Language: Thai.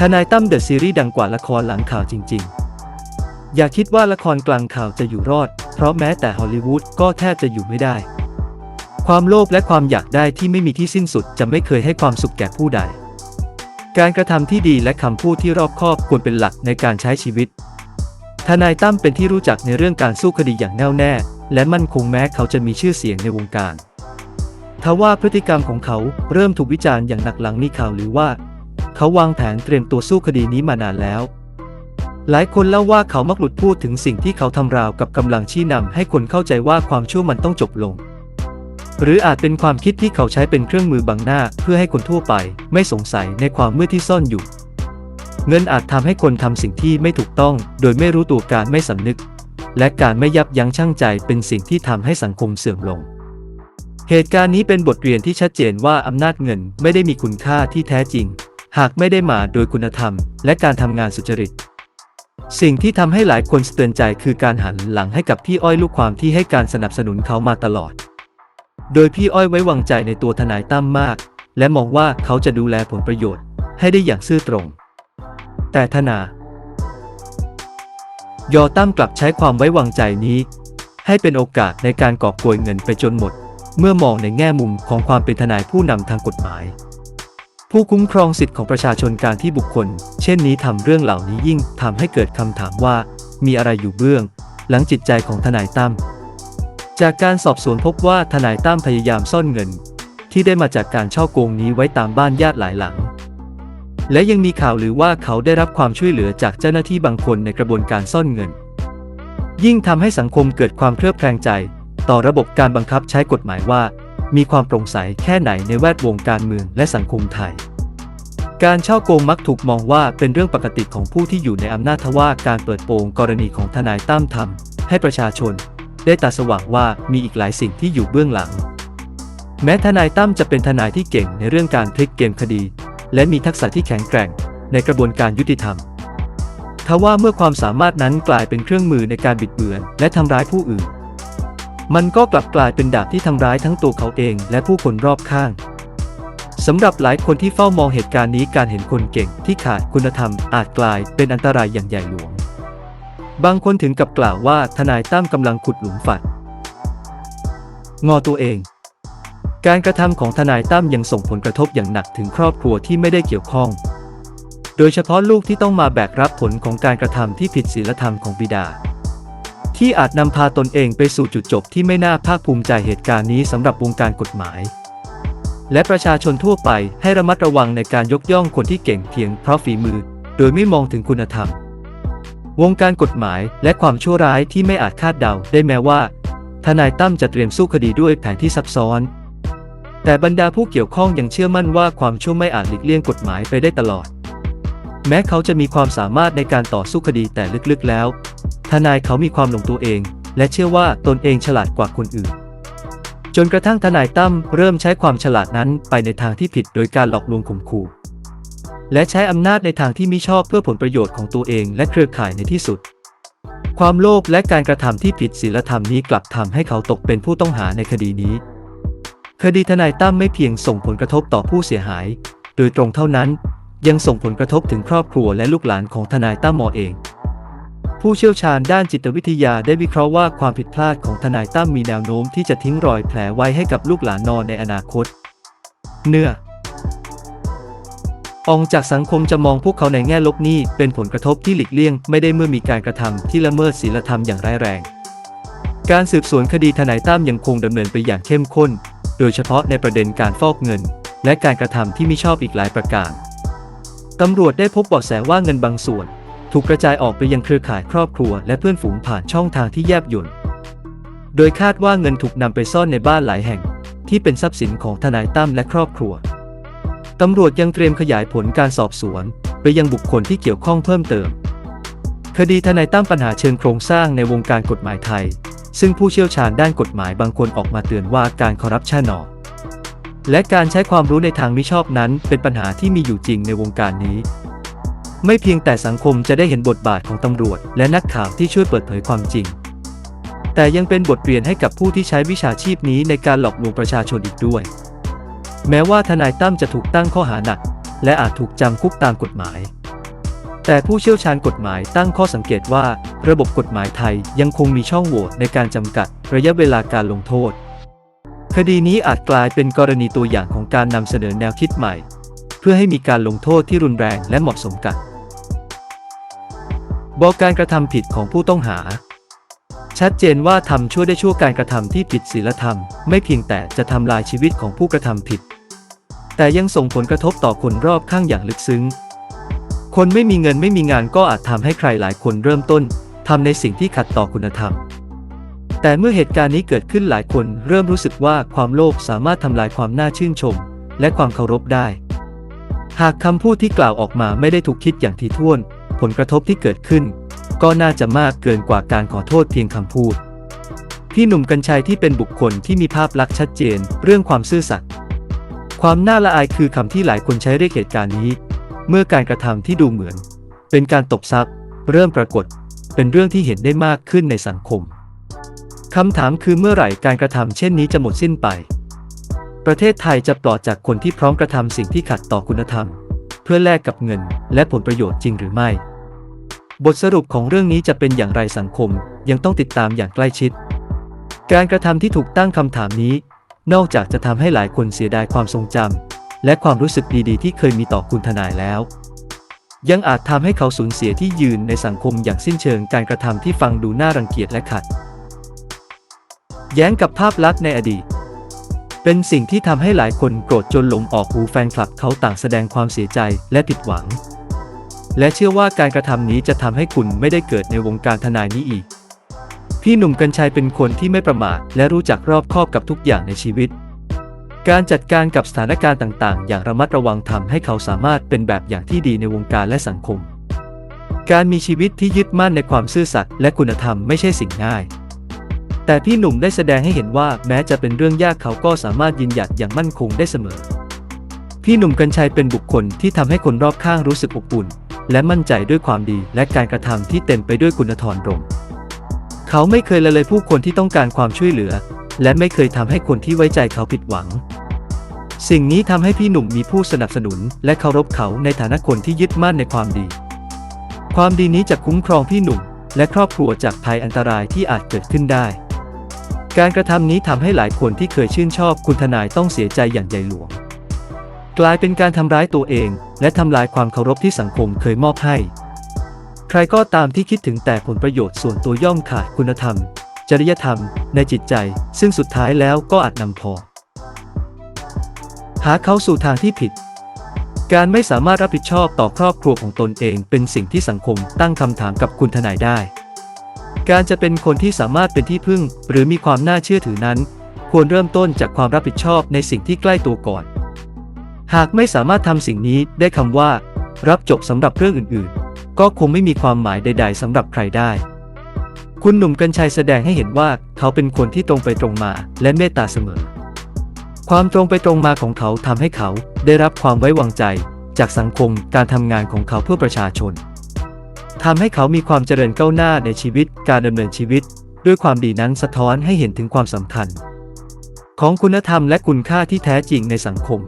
ทนายตั้มเดอะซีรีส์ดังกว่าละครหลังข่าวจริง ๆ อย่าคิดว่าละครกลางข่าวจะอยู่รอด เพราะแม้แต่ฮอลลีวูดก็แทบจะอยู่ไม่ได้ ความโลภและความอยากได้ที่ไม่มีที่สิ้นสุดจะไม่เคยให้ความสุขแก่ผู้ใด การกระทำที่ดีและคำพูดที่รอบคอบควรเป็นหลักในการใช้ชีวิต ทนายตั้มเป็นที่รู้จักในเรื่องการสู้คดีอย่างแน่วแน่ และมั่นคงแม้เขาจะมีชื่อเสียงในวงการทว่าพฤติกรรมของเขาเริ่มถูกวิจารณ์อย่างหนักหลังมีข่าวหรือว่า เขาวางแผนเตรียมตัวสู้คดีนี้มานานแล้ว หลายคนเล่าว่าเขามักหลุดพูดถึงสิ่งที่เขาทำราวกับกำลังชี้นำให้คนเข้าใจว่าความชั่วมันต้องจบลง หรืออาจเป็นความคิดที่เขาใช้เป็นเครื่องมือบังหน้า เพื่อให้คนทั่วไป ไม่สงสัยในความมืดที่ซ่อนอยู่ เงินอาจทำให้คนทำสิ่งที่ไม่ถูกต้อง โดยไม่รู้ตัวการไม่สำนึก และการไม่ยับยั้งชั่งใจเป็นสิ่งที่ทำให้สังคมเสื่อมลงเหตุการณ์นี้เป็นบทเรียนที่ชัดเจนว่าอำนาจเงินไม่ได้มีคุณค่าที่แท้จริง หากไม่ได้มาโดยคุณธรรม และการทำงานสุจริต สิ่งที่ทำให้หลายคนสะเตือนใจคือการหันหลังให้กับพี่อ้อยลูกความที่ให้การสนับสนุนเขามาตลอด โดยพี่อ้อยไว้วางใจในตัวทนายตั้มมาก และมองว่าเขาจะดูแลผลประโยชน์ ให้ได้อย่างซื่อตรง แต่ทนายอตั้มกลับใช้ความไว้วางใจนี้ ให้เป็นโอกาสในการกอบโกยเงินไปจนหมด เมื่อมองในแง่มุมของความเป็นทนายผู้นำทางกฎหมาย ผู้คุ้มครองสิทธิของประชาชนการที่บุคคล เช่นนี้ทำเรื่องเหล่านี้ยิ่งทำให้เกิดคำถามว่ามีอะไรอยู่เบื้อง หลังจิตใจของทนายตั้มจากการสอบสวนพบว่าทนายตั้มพยายามซ่อนเงิน ที่ได้มาจากการช่อโกงนี้ไว้ตามบ้านญาติหลายหลัง และยังมีข่าวหรือว่าเขาได้รับความช่วยเหลือจากเจ้าหน้าที่บางคนในกระบวนการซ่อนเงิน ยิ่งทำให้สังคมเกิดความเคลือบแคลงใจ ต่อระบบการบังคับใช้กฎหมายว่า มีความโปร่งใสแค่ไหนในแวดวงการเมืองและสังคมไทย การช่อโกงมักถูกมองว่าเป็นเรื่องปกติของผู้ที่อยู่ในอำนาจทว่าการเปิดโปงกรณีของทนายตั้มทำให้ประชาชน ได้ตาสว่างว่ามีอีกหลายสิ่งที่อยู่เบื้องหลัง แม้ทนายตั้มจะเป็นทนายที่เก่งในเรื่องการพลิกเกมคดี และมีทักษะที่แข็งแกร่งในกระบวนการยุติธรรมทว่าเมื่อความสามารถนั้นกลายเป็นเครื่องมือในการบิดเบือน และทำร้ายผู้อื่น มันก็กลับกลายเป็นดาบที่ทำร้ายทั้งตัวเขาเองและผู้คนรอบข้างสำหรับหลายคนที่เฝ้ามองเหตุการณ์นี้การเห็นคนเก่งที่ขาดคุณธรรมอาจกลายเป็นอันตรายอย่างใหญ่หลวง บางคนถึงกับกล่าวว่าทนายตั้มกำลังขุดหลุมฝัดงอตัวเอง การกระทำของทนายตั้มยังส่งผลกระทบอย่างหนักถึงครอบครัวที่ไม่ได้เกี่ยวข้อง โดยเฉพาะลูกที่ต้องมาแบกรับผลของการกระทำที่ผิดศีลธรรมของบิดา ที่อาจนำพาตนเองไปสู่จุดจบที่ไม่น่าภาคภูมิใจเหตุการณ์นี้สำหรับวงการกฎหมาย และประชาชนทั่วไปให้ระมัดระวังในการยกย่องคนที่เก่งเพียงเพราะฝีมือ โดยไม่มองถึงคุณธรรม วงการกฎหมายและความชั่วร้ายที่ไม่อาจคาดเดาได้แม้ว่า ทนายตั้มจะเตรียมสู้คดีด้วยแผนที่ซับซ้อน แต่บรรดาผู้เกี่ยวข้องยังเชื่อมั่นว่าความชั่วไม่อาจหลีกเลี่ยงกฎหมายไปได้ตลอด แม้เขาจะมีความสามารถในการต่อสู้คดีแต่ลึกๆแล้ว ทนายเขามีความหลงตัวเอง และเชื่อว่าตนเองฉลาดกว่าคนอื่น จนกระทั่งทนายตั้มเริ่มใช้ความฉลาดนั้นไปในทางที่ผิดโดยการหลอกลวงข่มขู่และใช้อำนาจในทางที่มิชอบเพื่อผลประโยชน์ของตัวเองและเครือข่ายในที่สุด ความโลภและการกระทำที่ผิดศีลธรรมนี้กลับทำให้เขาตกเป็นผู้ต้องหาในคดีนี้ คดีทนายตั้มไม่เพียงส่งผลกระทบต่อผู้เสียหาย โดยตรงเท่านั้น ยังส่งผลกระทบถึงครอบครัวและลูกหลานของทนายตั้มมอเอง ผู้เชี่ยวชาญด้านจิตวิทยาได้วิเคราะห์ว่าความผิดพลาดของทนายตั้มมีแนวโน้มที่จะทิ้งรอยแผลไว้ให้กับลูกหลานนอนในอนาคต เนื้อออกจากสังคมจะมองพวกเขาในแง่ลบนี่เป็นผลกระทบที่หลีกเลี่ยง ไม่ได้เมื่อมีการกระทำที่ละเมิดศีลธรรมอย่างร้ายแรง การสืบสวนคดีทนายตั้มยังคงดำเนินไปอย่างเข้มข้น โดยเฉพาะในประเด็นการฟอกเงิน และการกระทำที่ไม่ชอบอีกหลายประการตำรวจได้พบเบาะแสว่าเงินบางส่วน ถูกกระจายออกไปยังเครือข่ายครอบครัวและเพื่อนฝูงผ่านช่องทางที่แยบยลโดยคาดว่าเงินถูกนำไปซ่อนในบ้านหลายแห่ง ที่เป็นทรัพย์สินของทนายตั้มและครอบครัว ตำรวจยังเตรียมขยายผลการสอบสวน ไปยังบุคคลที่เกี่ยวข้องเพิ่มเติม คดีทนายตั้มปัญหาเชิงโครงสร้างในวงการกฎหมายไทย ซึ่งผู้เชี่ยวชาญด้านกฎหมายบางคนออกมาเตือนว่าการคอร์รัปชันออและการใช้ความรู้ในทางมิชอบนั้น เป็นปัญหาที่มีอยู่จริงในวงการนี้ ไม่เพียงแต่สังคมจะได้เห็นบทบาทของตำรวจ และนักข่าวที่ช่วยเปิดเผยความจริง แต่ยังเป็นบทเรียนให้กับผู้ที่ใช้วิชาชีพนี้ในการหลอกลวงประชาชนอีกด้วย แม้ว่าทนายตั้มจะถูกตั้งข้อหาหนัก และอาจถูกจำคุกตามกฎหมาย แต่ผู้เชี่ยวชาญกฎหมายตั้งข้อสังเกตว่า ระบบกฎหมายไทยยังคงมีช่องโหว่ในการจำกัดระยะเวลาการลงโทษ คดีนี้อาจกลายเป็นกรณีตัวอย่างของการนำเสนอแนวคิดใหม่เพื่อให้มีการลงโทษที่รุนแรงและเหมาะสมกัน บอกการกระทำผิดของผู้ต้องหา ชัดเจนว่าทำชั่วได้ชั่วการกระทำที่ผิดศีลธรรม ไม่เพียงแต่จะทำลายชีวิตของผู้กระทำผิด แต่ยังส่งผลกระทบต่อคนรอบข้างอย่างลึกซึ้ง คนไม่มีเงินไม่มีงานก็อาจทำให้ใครหลายคนเริ่มต้นทำในสิ่งที่ขัดต่อคุณธรรม แต่เมื่อเหตุการณ์นี้เกิดขึ้นหลายคนเริ่มรู้สึกว่าความโลภสามารถทำลายความน่าชื่นชม และความเคารพได้ หากคำพูดที่กล่าวออกมาไม่ได้ถูกคิดอย่างถี่ถ้วน ผลกระทบที่เกิดขึ้น ก็น่าจะมากเกินกว่าการขอโทษเพียงคำพูด พี่หนุ่มกัญชัยที่เป็นบุคคลที่มีภาพลักษณ์ชัดเจน เรื่องความซื่อสัตย์ความน่าละอายคือคำที่หลายคนใช้เรียกเหตุการณ์นี้ เมื่อการกระทำที่ดูเหมือน เป็นการตบทรัพย์เริ่มปรากฏ เป็นเรื่องที่เห็นได้มากขึ้นในสังคมคำถามคือเมื่อไหร่การกระทำเช่นนี้จะหมดสิ้นไป ประเทศไทยจะปลอดจากคนที่พร้อมกระทำสิ่งที่ขัดต่อคุณธรรม เพื่อแลกกับเงิน และผลประโยชน์จริงหรือไม่ บทสรุปของเรื่องนี้จะเป็นอย่างไรสังคมยังต้องติดตามอย่างใกล้ชิด การกระทำที่ถูกตั้งคำถามนี้ นอกจากจะทำให้หลายคนเสียดายความทรงจำและความรู้สึกดีๆ ที่เคยมีต่อคุณทนายแล้ว ยังอาจทำให้เขาสูญเสียที่ยืนในสังคมอย่างสิ้นเชิงการกระทำที่ฟังดูน่ารังเกียจและขัด แย้งกับภาพลักษณ์ในอดีต เป็นสิ่งที่ทำให้หลายคนโกรธจนหลงออกหูแฟนคลับเขาต่างแสดงความเสียใจและผิดหวัง และเชื่อว่าการกระทำนี้จะทำให้คุณไม่ได้เกิดในวงการทนายนี้อีก พี่หนุ่มกัญชัยเป็นคนที่ไม่ประมาทและรู้จักรอบคอบกับทุกอย่างในชีวิต การจัดการกับสถานการณ์ต่างๆ อย่างระมัดระวังทำให้เขาสามารถเป็นแบบอย่างที่ดีในวงการและสังคม การมีชีวิตที่ยึดมั่นในความซื่อสัตย์และคุณธรรมไม่ใช่สิ่งง่าย แต่พี่หนุ่มได้แสดงให้เห็นว่าแม้จะเป็นเรื่องยากเขาก็สามารถยืนหยัดอย่างมั่นคงได้เสมอ พี่หนุ่มกัญชัยเป็นบุคคลที่ทำให้คนรอบข้างรู้สึกอบอุ่น และมั่นใจด้วยความดีและการกระทำที่เต็มไปด้วยคุณธรรมเขาไม่เคยละเลยผู้คนที่ต้องการความช่วยเหลือ และไม่เคยทำให้คนที่ไว้ใจเขาผิดหวัง สิ่งนี้ทำให้พี่หนุ่มมีผู้สนับสนุน และเคารพเขาในฐานะคนที่ยึดมั่นในความดี ความดีนี้จะคุ้มครองพี่หนุ่ม และครอบครัวจากภัยอันตรายที่อาจเกิดขึ้นได้ การกระทำนี้ทำให้หลายคนที่เคยชื่นชอบคุณทนายต้องเสียใจอย่างใหญ่หลวง กลายเป็นการทำร้ายตัวเอง และทำลายความเคารพที่สังคมเคยมอบให้ ใครก็ตามที่คิดถึงแต่ผลประโยชน์ส่วนตัวย่อมขาดคุณธรรม จริยธรรม ในจิตใจ ซึ่งสุดท้ายแล้วก็อาจนำพอ หาเขาสู่ทางที่ผิด การไม่สามารถรับผิดชอบต่อครอบครัวของตนเอง เป็นสิ่งที่สังคมตั้งคำถามกับคุณทนายได้ การจะเป็นคนที่สามารถเป็นที่พึ่ง หรือมีความน่าเชื่อถือนั้น ควรเริ่มต้นจากความรับผิดชอบในสิ่งที่ใกล้ตัวก่อน หากไม่สามารถทำสิ่งนี้ได้คำว่า รับจบสำหรับเรื่องอื่นๆ ก็คงไม่มีความหมายใด ๆสำหรับใครได้ คุณหนุ่มกัญชัยแสดงให้เห็นว่าเขาเป็นคนที่ตรงไปตรงมาและเมตตาเสมอ ความตรงไปตรงมาของเขาทำให้เขาได้รับความไว้วางใจ จากสังคมการทำงานของเขาเพื่อประชาชน ทำให้เขามีความเจริญก้าวหน้าในชีวิตการดำเนินชีวิต ด้วยความดีนั้นสะท้อนให้เห็นถึงความสำคัญ ของคุณธรรมและคุณค่าที่แท้จริงในสังคม